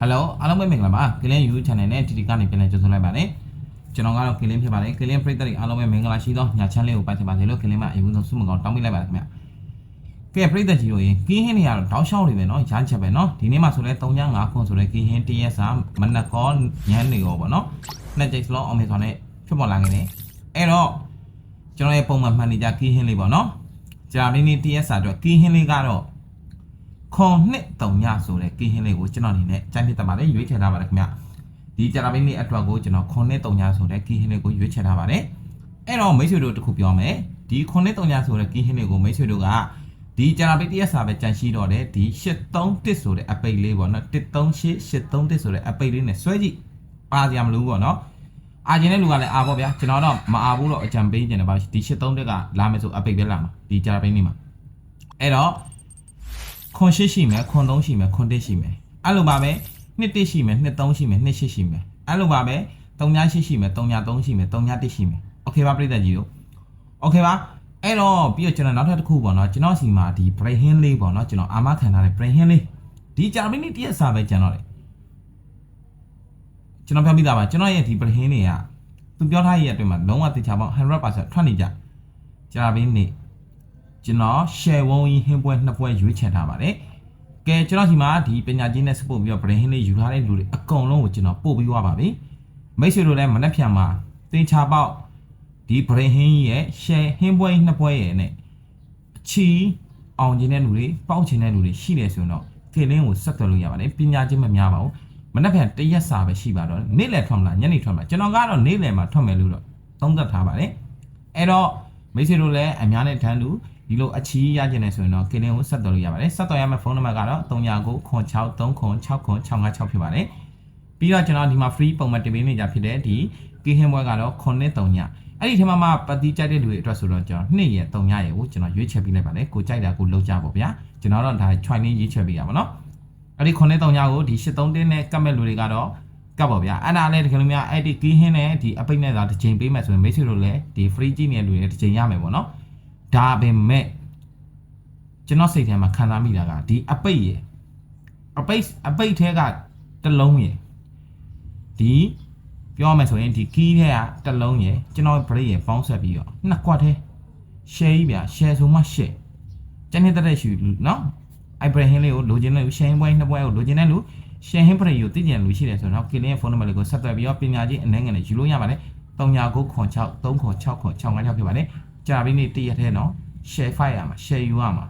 ဟယ်လိုအားလုံးပဲမင်္ဂလာပါကလင်း YouTube channel နဲ့ TT ကနေပြန်လည်ကြိုဆိုလိုက်ပါတယ်ကျွန်တော်ကတော့ကလင်းဖြစ်ပါတယ်ကလင်းပရိသတ်တွေအားလုံးပဲမင်္ဂလာရှိသောညချမ်းလေးကိုပိုက်ထပါစေလို့ကလင်းမအရင်ဆုံးဆုမကောင်းတောင်းပေးလိုက်ပါတယ်ခင်ဗျကဲပရိသတ်ကြီးတို့ရေကင်းဟင်းတွေကတော့တောင်းရှောင်းတွေပဲเนาะရမ်းချက်ပဲเนาะဒီနေ့မှဆိုလဲ3.5ခွန်ဆိုလဲကင်းဟင်းတရက်စာမနက်ကောညနေကောပေါ့เนาะနှစ်ကြိမ်စလုံးအောင်မေဆောင်နဲ့ဖြစ်ပေါ်လာခဲ့တယ်အဲ့တော့ကျွန်တော်ရဲ့ပုံမှန်မှန်နေကြကင်းဟင်းလေးပေါ့เนาะကြာမင်းနေ့တရက်စာအတွက်ကင်းဟင်းလေးကတော့ ခွန်နှစ်တုံညဆိုတဲ့ကင်းဟင်းလေးကိုကျွန်တော်အနေနဲ့ကြိုက်ဖြစ်တတ်ပါတယ်ရွေးချယ်ထားပါတယ်ခင်ဗျဒီကြရာဘင်းလေးအတွက်ကိုကျွန်တော်ခွန်နှစ်တုံညဆိုတဲ့ကင်းဟင်းလေးကိုရွေးချယ်ထားပါတယ်အဲ့တော့မိတ်ဆွေတို့တခုပြောမယ်ဒီခွန်နှစ်တုံညဆိုတဲ့ကင်းဟင်းလေးကိုမိတ်ဆွေတို့ကဒီကြရာဘင်းတရက်စာပဲကြန့်ရှိတော့တယ်ဒီ831ဆိုတဲ့အပိတ်လေးပေါ့နော်138 831ဆိုတဲ့အပိတ်လေးနဲ့ဆွဲကြည့်အားစရာမလိုဘူးပေါ့နော်အာကျင်တဲ့လူကလည်းအာပေါ့ဗျာကျွန်တော်တော့မအာဘူးတော့အကြံပေးနေတယ်ပါဒီ83တက်ကလာမယ်ဆိုအပိတ်ပဲလာမှာဒီကြရာဘင်းလေးမှာအဲ့တော့ ခွန်ရှိရှိမယ်ခွန်သုံးရှိမယ်ခွန်တစ်ရှိမယ်အဲ့လိုပါပဲနှစ်တစ်ရှိမယ်နှစ်သုံးရှိမယ်နှစ်ရှိရှိမယ်အဲ့လိုပါပဲသုံးညရှိရှိမယ်သုံးညသုံးရှိမယ်သုံးညတစ်ရှိမယ်โอเคပါပြည့်တဲ့ကြီးတို့โอเคပါအဲ့တော့ပြီးတော့ကျွန်တော်နောက်ထပ်တစ်ခုပေါ့နော်ကျွန်တော်စီမှာဒီ brain hin လေးပေါ့နော်ကျွန်တော်အာမခံထားတဲ့ brain hin လေးဒီဂျာမနီတရက်စာပဲကျန်တော့တယ်ကျွန်တော်ပြောပြတာပါကျွန်တော်ရဲ့ဒီ brain hin တွေကသူပြောထားရဲ့အတွင်းမှာလုံးဝတေချာပေါင်း100%ထွက်နေကြဂျာမနီနေ ကျွန်တော် share ဝုံကြီးဟင်းပွဲနှစ်ပွဲရွေးချယ်ထားပါတယ်။ကဲကျွန်တော်ဒီမှာဒီပညာချင်းနဲ့စပို့ပြီးတော့ brain ဟင်းလေးယူထားတဲ့လူတွေအကုန်လုံးကိုကျွန်တော်ပို့ပြီးသွားပါပြီ။မိတ်ဆွေတို့လည်းမနှက်ဖြန်မှာတင်ချပေါက်ဒီ brain ဟင်းကြီးရဲ့ share ဟင်းပွဲနှစ်ပွဲရဲ့နဲ့အချီအောင်ခြင်းတဲ့လူတွေပေါက်ခြင်းတဲ့လူတွေရှိတယ်ဆိုတော့ခေလင်းကိုဆက်သွယ်လို့ရပါတယ်။ပညာချင်းမများပါဘူး။မနှက်ဖြန်တရက်စာပဲရှိပါတော့နေ့လယ်ထွက်မလားညနေထွက်မလားကျွန်တော်ကတော့နေ့လယ်မှာထွက်မယ်လို့တော့သုံးသပ်ထားပါတယ်။အဲ့တော့မိတ်ဆွေတို့လည်းအများနဲ့တန်းတူ ဒီလိုအချီးရကျင်နေဆိုရင်တော့ကင်းလင်းကိုဆက်သွယ်လို့ရပါတယ်ဆက်သွယ်ရမယ့်ဖုန်းနံပါတ်ကတော့39936665ဖြစ်ပါတယ်ပြီးတော့ကျွန်တော်ဒီမှာ free ပုံမှန်တင်ပေးနေကြဖြစ်တဲ့ဒီကင်းဟင်းပွဲကတော့93ညအဲ့ဒီထဲမှာမှပတိကြိုက်တဲ့လူတွေအတွက်ဆိုတော့ကျွန်တော်2ရက်3ညရက်ကိုကျွန်တော်ရွေးချယ်ပေးလိုက်ပါတယ်ကိုကြိုက်တာကိုလုပ်ကြပါဗျာကျွန်တော်တော့ဒါ try နေရွေးချယ်ပေးရပါတော့အဲ့ဒီ93ညကိုဒီ83တင်းနဲ့ကတ်မဲ့လူတွေကတော့ကပ်ပါဗျာအဲ့ဒါလည်းတကယ်လို့များအဲ့ဒီကင်းဟင်းနဲ့ဒီအပိတ်နဲ့သာတစ်ချိန်ပေးမယ်ဆိုရင်မိတ်ဆွေတို့လည်းဒီ free ကြည့်နေတဲ့လူတွေတစ်ချိန်ရမယ်ပေါ့နော် ဒါပေမဲ့ကျွန်တော်စိတ်ထဲမှာခံစားမိတာကဒီအပိတ်ရယ်အပိတ်အပိတ်ထဲကတစ်လုံးရယ်ဒီပြောမယ်ဆိုရင်ဒီကီးထဲကတစ်လုံးရယ်ကျွန်တော် break ရယ်ပေါင်းဆက်ပြီးတော့နှစ်ကွက်ထဲ share ကြီးဗျာ share ဆိုမှ share ကျန်နေတဲ့တဲ့ရှူနော်အိုင်ဘရဟင်လေးကိုလိုချင်တဲ့လူ share ပွဲနှစ်ပွဲကိုလိုချင်တဲ့လူ share ဟင်းပရိကိုသိကျင်လူရှိတယ်ဆိုတော့ကင်းရဲ့ဖုန်းနံပါတ်လေးကိုဆက်သွယ်ပြီးတော့ပညာချင်းအနေငယ်နဲ့ယူလို့ရပါတယ်3996ခွန်6 3ခွန်6ခွန်656ဖြစ်ပါတယ် ကြာပြီးနေ့တရက်ထဲနော် share file ရမှာ share ယူရမှာ